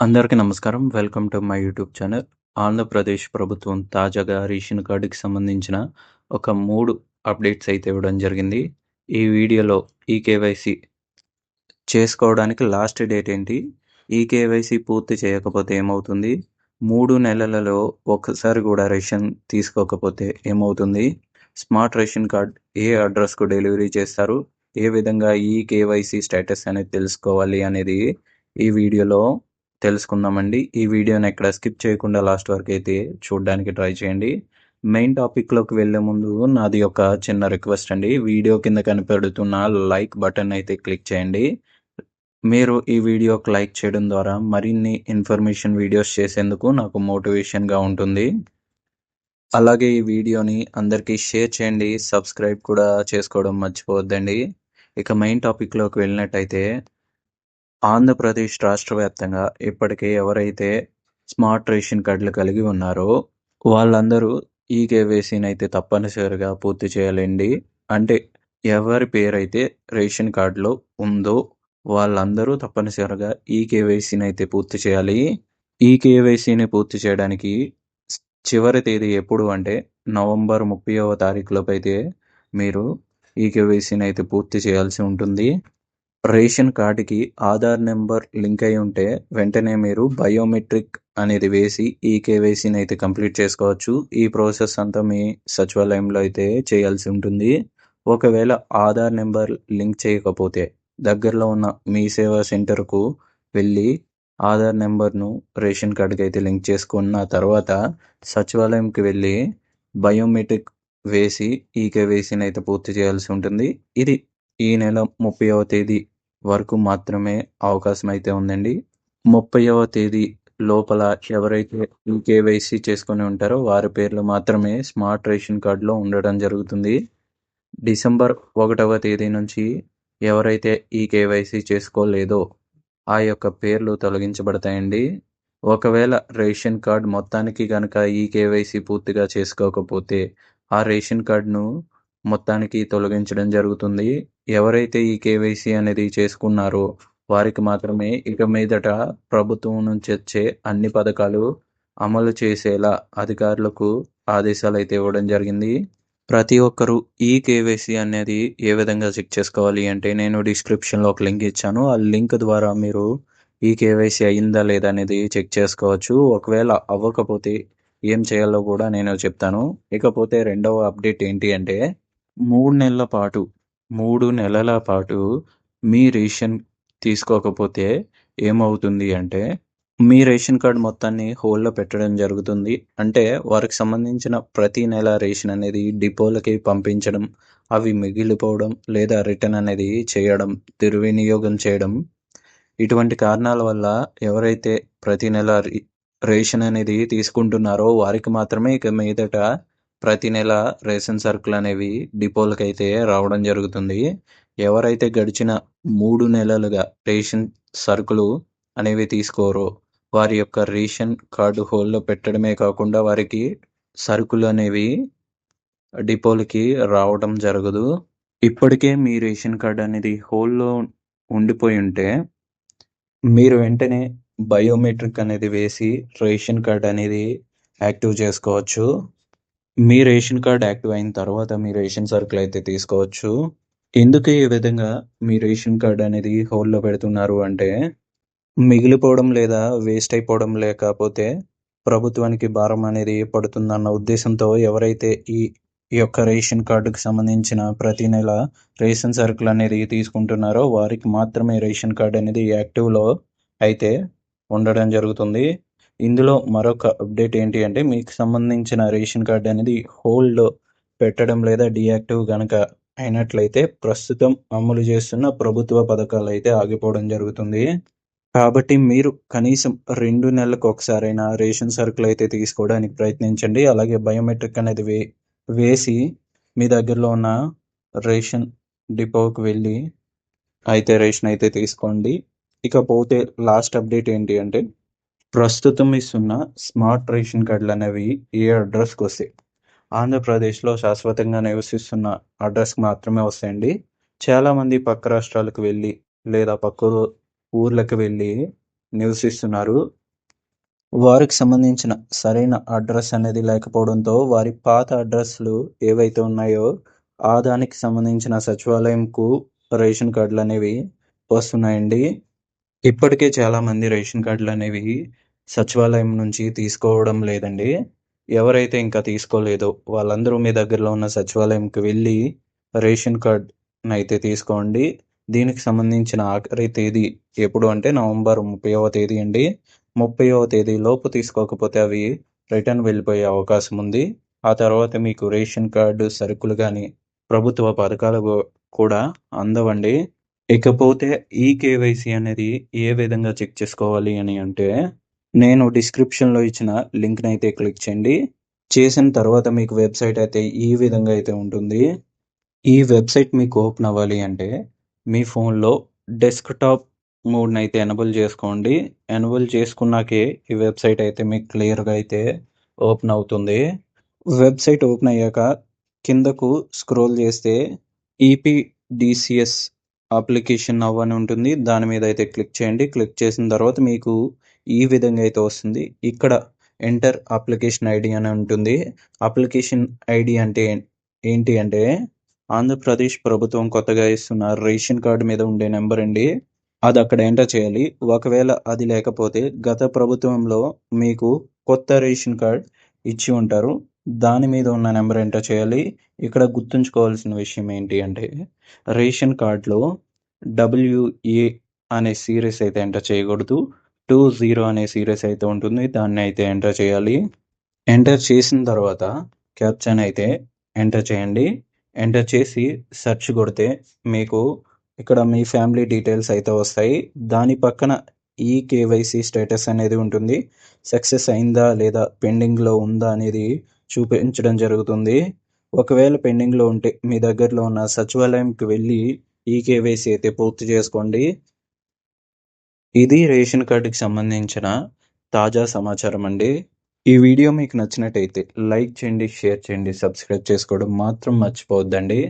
అందరికీ నమస్కారం. Welcome to my YouTube channel. Andhra Pradesh ప్రభుత్వం తాజాగా రేషన్ కార్డుకి సంబంధించిన ఒక మూడు అప్డేట్స్ అయితే ఇవ్వడం జరిగింది. ఈ వీడియోలో ఈకేవైసీ చేసుకోవడానికి లాస్ట్ డేట్ ఏంటి? ఈకేవైసీ పూర్తి చేయకపోతే ఏమవుతుంది? మూడు నెలలలో ఒక్కసారి కూడా రేషన్ తీసుకోకపోతే ఏమవుతుంది? స్మార్ట్ రేషన్ కార్డ్ ఏ అడ్రస్‌కు డెలివరీ చేస్తారు? ఏ విధంగా ఈ కేవైసీ స్టేటస్ అనేది తెలుసుకోవాలి అనేది ఈ వీడియోలో తెలుసుకుందామండి. ఈ వీడియోని ఎక్కడ స్కిప్ చేయకుండా లాస్ట్ వరకు అయితే చూడడానికి ట్రై చేయండి. మెయిన్ టాపిక్‌లోకి వెళ్ళే ముందు నాది ఒక చిన్న రిక్వెస్ట్ అండి. వీడియో కింద కనపడుతున్న లైక్ బటన్ అయితే క్లిక్ చేయండి. మీరు ఈ వీడియోకి లైక్ చేయడం ద్వారా మరిన్ని ఇన్ఫర్మేషన్ వీడియోస్ చేసేందుకు నాకు మోటివేషన్‌గా ఉంటుంది. అలాగే ఈ వీడియోని అందరికీ షేర్ చేయండి. సబ్స్క్రైబ్ కూడా చేసుకోవడం మర్చిపోవద్దండి. ఇక మెయిన్ టాపిక్‌లోకి వెళ్ళినట్టయితే ఆంధ్రప్రదేశ్ రాష్ట్ర వ్యాప్తంగా ఇప్పటికే ఎవరైతే స్మార్ట్ రేషన్ కార్డులు కలిగి ఉన్నారో వాళ్ళందరూ ఈ కేవైసీని అయితే తప్పనిసరిగా పూర్తి చేయాలండి. అంటే ఎవరి పేరైతే రేషన్ కార్డులో ఉందో వాళ్ళందరూ తప్పనిసరిగా ఈ కేవైసీని అయితే పూర్తి చేయాలి. ఈ కేవైసీని పూర్తి చేయడానికి చివరి తేదీ ఎప్పుడు అంటే నవంబర్ 30వ తారీఖులోపు అయితే మీరు ఈ కేవైసీని అయితే పూర్తి చేయాల్సి ఉంటుంది. రేషన్ కార్డుకి ఆధార్ నెంబర్ లింక్ అయి ఉంటే వెంటనే మీరు బయోమెట్రిక్ అనేది వేసి ఈ కేవైసీని అయితే కంప్లీట్ చేసుకోవచ్చు. ఈ ప్రాసెస్ అంతా మీ సచివాలయంలో అయితే చేయాల్సి ఉంటుంది. ఒకవేళ ఆధార్ నెంబర్ లింక్ చేయకపోతే దగ్గరలో ఉన్న మీ సేవా సెంటర్‌కు వెళ్ళి ఆధార్ నెంబర్‌ను రేషన్ కార్డుకి అయితే లింక్ చేసుకున్న తర్వాత సచివాలయంకి వెళ్ళి బయోమెట్రిక్ వేసి ఈ కేవైసీని అయితే పూర్తి చేయాల్సి ఉంటుంది. ఇది ఈ నెల 30వ తేదీ వరకు మాత్రమే అవకాశం అయితే ఉందండి. 30వ తేదీ లోపల ఎవరైతే ఈ కేవైసీ చేసుకొని ఉంటారో వారి పేర్లు మాత్రమే స్మార్ట్ రేషన్ కార్డులో ఉండడం జరుగుతుంది. డిసెంబర్ ఒకటవ తేదీ నుంచి ఎవరైతే ఈ కేవైసీ చేసుకోలేదో ఆ యొక్క పేర్లు తొలగించబడతాయండి. ఒకవేళ రేషన్ కార్డ్ మొత్తానికి కనుక ఈ కేవైసీ పూర్తిగా చేసుకోకపోతే ఆ రేషన్ కార్డును మొత్తానికి తొలగించడం జరుగుతుంది. ఎవరైతే ఈ కేవైసీ అనేది చేసుకున్నారో వారికి మాత్రమే ఇక మీదట ప్రభుత్వం నుంచి వచ్చే అన్ని పథకాలు అమలు చేసేలా అధికారులకు ఆదేశాలు అయితే ఇవ్వడం జరిగింది. ప్రతి ఒక్కరూ ఈ కేవైసీ అనేది ఏ విధంగా చెక్ చేసుకోవాలి అంటే నేను డిస్క్రిప్షన్‌లో ఒక లింక్ ఇచ్చాను. ఆ లింక్ ద్వారా మీరు ఈ కేవైసీ అయిందా లేదా అనేది చెక్ చేసుకోవచ్చు. ఒకవేళ అవ్వకపోతే ఏం చేయాలో కూడా నేను చెప్తాను. ఇకపోతే రెండవ అప్డేట్ ఏంటి అంటే మూడు నెలల పాటు మూడు నెలల పాటు మీ రేషన్ తీసుకోకపోతే ఏమవుతుంది అంటే మీ రేషన్ కార్డ్ మొత్తాన్ని హోల్డ్‌లో పెట్టడం జరుగుతుంది. అంటే వారికి సంబంధించిన ప్రతి నెల రేషన్ అనేది డిపోలకి పంపించడం, అవి మిగిలిపోవడం లేదా రిటర్న్ అనేది చేయడం, దుర్వినియోగం చేయడం ఇటువంటి కారణాల వల్ల ఎవరైతే ప్రతి నెల రి రేషన్ అనేది తీసుకుంటున్నారో వారికి మాత్రమే ఇక మీదట ప్రతి నెల రేషన్ సరుకులు అనేవి డిపోలకైతే రావడం జరుగుతుంది. ఎవరైతే గడిచిన మూడు నెలలుగా రేషన్ సరుకులు అనేవి తీసుకోరో వారి యొక్క రేషన్ కార్డు హోల్లో పెట్టడమే కాకుండా వారికి సరుకులు అనేవి డిపోలకి రావడం జరగదు. ఇప్పటికే మీ రేషన్ కార్డ్ అనేది హోల్లో ఉండిపోయి ఉంటే మీరు వెంటనే బయోమెట్రిక్ అనేది వేసి రేషన్ కార్డ్ అనేది యాక్టివ్ చేసుకోవచ్చు. మీ రేషన్ కార్డ్ యాక్టివ్ అయిన తర్వాత మీ రేషన్ సరుకులు అయితే తీసుకోవచ్చు. ఎందుకు ఈ విధంగా మీ రేషన్ కార్డ్ అనేది హోల్డ్‌లో పెడుతున్నారు అంటే మిగిలిపోవడం లేదా వేస్ట్ అయిపోవడం లేకపోతే ప్రభుత్వానికి భారం అనేది పడుతుందన్న ఉద్దేశంతో ఎవరైతే ఈ ఈ యొక్క రేషన్ కార్డుకు సంబంధించిన ప్రతి నెల రేషన్ సరుకులు అనేది తీసుకుంటున్నారో వారికి మాత్రమే రేషన్ కార్డ్ అనేది యాక్టివ్‌లో అయితే ఉండడం జరుగుతుంది. ఇందులో మరొక అప్డేట్ ఏంటి అంటే మీకు సంబంధించిన రేషన్ కార్డ్ అనేది హోల్డ్‌లో పెట్టడం లేదా డీయాక్టివ్ కనుక అయినట్లయితే ప్రస్తుతం అమలు చేస్తున్న ప్రభుత్వ పథకాలు అయితే ఆగిపోవడం జరుగుతుంది. కాబట్టి మీరు కనీసం రెండు నెలలకు ఒకసారైనా రేషన్ సరుకులు అయితే తీసుకోవడానికి ప్రయత్నించండి. అలాగే బయోమెట్రిక్ అనేది వే వేసి మీ దగ్గరలో ఉన్న రేషన్ డిపోకి వెళ్ళి అయితే రేషన్ అయితే తీసుకోండి. ఇకపోతే లాస్ట్ అప్డేట్ ఏంటి అంటే ప్రస్తుతం ఇస్తున్న స్మార్ట్ రేషన్ కార్డులు అనేవి ఏ అడ్రస్‌కి వస్తాయి? ఆంధ్రప్రదేశ్‌లో శాశ్వతంగా నివసిస్తున్న అడ్రస్‌కి మాత్రమే వస్తాయండి. చాలామంది పక్క రాష్ట్రాలకు వెళ్ళి లేదా పక్క ఊర్లకు వెళ్ళి నివసిస్తున్నారు. వారికి సంబంధించిన సరైన అడ్రస్ అనేది లేకపోవడంతో వారి పాత అడ్రస్‌లు ఏవైతే ఉన్నాయో ఆ దానికి సంబంధించిన సచివాలయంకు రేషన్ కార్డులు అనేవి వస్తున్నాయండి. ఇప్పటికే చాలామంది రేషన్ కార్డులు అనేవి సచివాలయం నుంచి తీసుకోవడం లేదండి. ఎవరైతే ఇంకా తీసుకోలేదో వాళ్ళందరూ మీ దగ్గరలో ఉన్న సచివాలయంకి వెళ్ళి రేషన్ కార్డ్‌నైతే తీసుకోండి. దీనికి సంబంధించిన ఆఖరి తేదీ ఎప్పుడు అంటే నవంబర్ 30వ తేదీ అండి. 30వ తేదీ లోపు తీసుకోకపోతే అవి రిటర్న్ వెళ్ళిపోయే అవకాశం ఉంది. ఆ తర్వాత మీకు రేషన్ కార్డు, సరుకులు కానీ ప్రభుత్వ పథకాలు కూడా అందవండి. ఇకపోతే ఈ కేవైసీ అనేది ఏ విధంగా చెక్ చేసుకోవాలి అని అంటే, నేను డిస్క్రిప్షన్‌లో ఇచ్చిన లింక్ని అయితే క్లిక్ చేయండి. చేసిన తర్వాత మీకు వెబ్‌సైట్ అయితే ఈ విధంగా అయితే ఉంటుంది. ఈ వెబ్‌సైట్ మీకు ఓపెన్ అవ్వాలి అంటే మీ ఫోన్‌లో డెస్క్‌టాప్ అయితే ఎనబుల్ చేసుకోండి. ఎనబుల్ చేసుకున్నాకే ఈ వెబ్‌సైట్ అయితే మీకు క్లియర్‌గా అయితే ఓపెన్ అవుతుంది. వెబ్‌సైట్ ఓపెన్ అయ్యాక కిందకు స్క్రోల్ చేస్తే ఈపీడిసిఎస్ అప్లికేషన్ నౌ అని ఉంటుంది. దాని మీద అయితే క్లిక్ చేయండి. క్లిక్ చేసిన తర్వాత మీకు ఈ విధంగా అయితే వస్తుంది. ఇక్కడ ఎంటర్ అప్లికేషన్ ఐడి అని ఉంటుంది. అప్లికేషన్ ఐడి అంటే ఏంటి అంటే ఆంధ్రప్రదేశ్ ప్రభుత్వం కొత్తగా ఇస్తున్న రేషన్ కార్డు మీద ఉండే నెంబర్ అండి. అది అక్కడ ఎంటర్ చేయాలి. ఒకవేళ అది లేకపోతే గత ప్రభుత్వంలో మీకు కొత్త రేషన్ కార్డ్ ఇచ్చి ఉంటారు. దాని మీద ఉన్న నెంబర్ ఎంటర్ చేయాలి. ఇక్కడ గుర్తుంచుకోవాల్సిన విషయం ఏంటి అంటే రేషన్ కార్డ్‌లో డబ్ల్యూఏ అనే సీరియస్ అయితే ఎంటర్ చేయకూడదు. 20 అనే సీరియస్ అయితే ఉంటుంది. దాన్ని అయితే ఎంటర్ చేయాలి. ఎంటర్ చేసిన తర్వాత క్యాప్చన్ అయితే ఎంటర్ చేయండి. ఎంటర్ చేసి సెర్చ్ కొడితే మీకు ఇక్కడ మీ ఫ్యామిలీ డీటెయిల్స్ అయితే వస్తాయి. దాని పక్కన ఈ కేవైసీ స్టేటస్ అనేది ఉంటుంది. సక్సెస్ అయిందా లేదా పెండింగ్‌లో ఉందా అనేది చూపించడం జరుగుతుంది. ఒకవేళ పెండింగ్‌లో ఉంటే మీ దగ్గరలో ఉన్న సచివాలయంకి వెళ్ళి ఈ కేవైసీ అయితే పూర్తి చేసుకోండి. ఇది రేషన్ కార్డుకి సంబంధించిన తాజా సమాచారం అండి. ఈ వీడియో మీకు నచ్చినట్టయితే లైక్ చేయండి, షేర్ చేయండి, సబ్స్క్రైబ్ చేసుకోవడం మాత్రం మర్చిపోవద్దండి.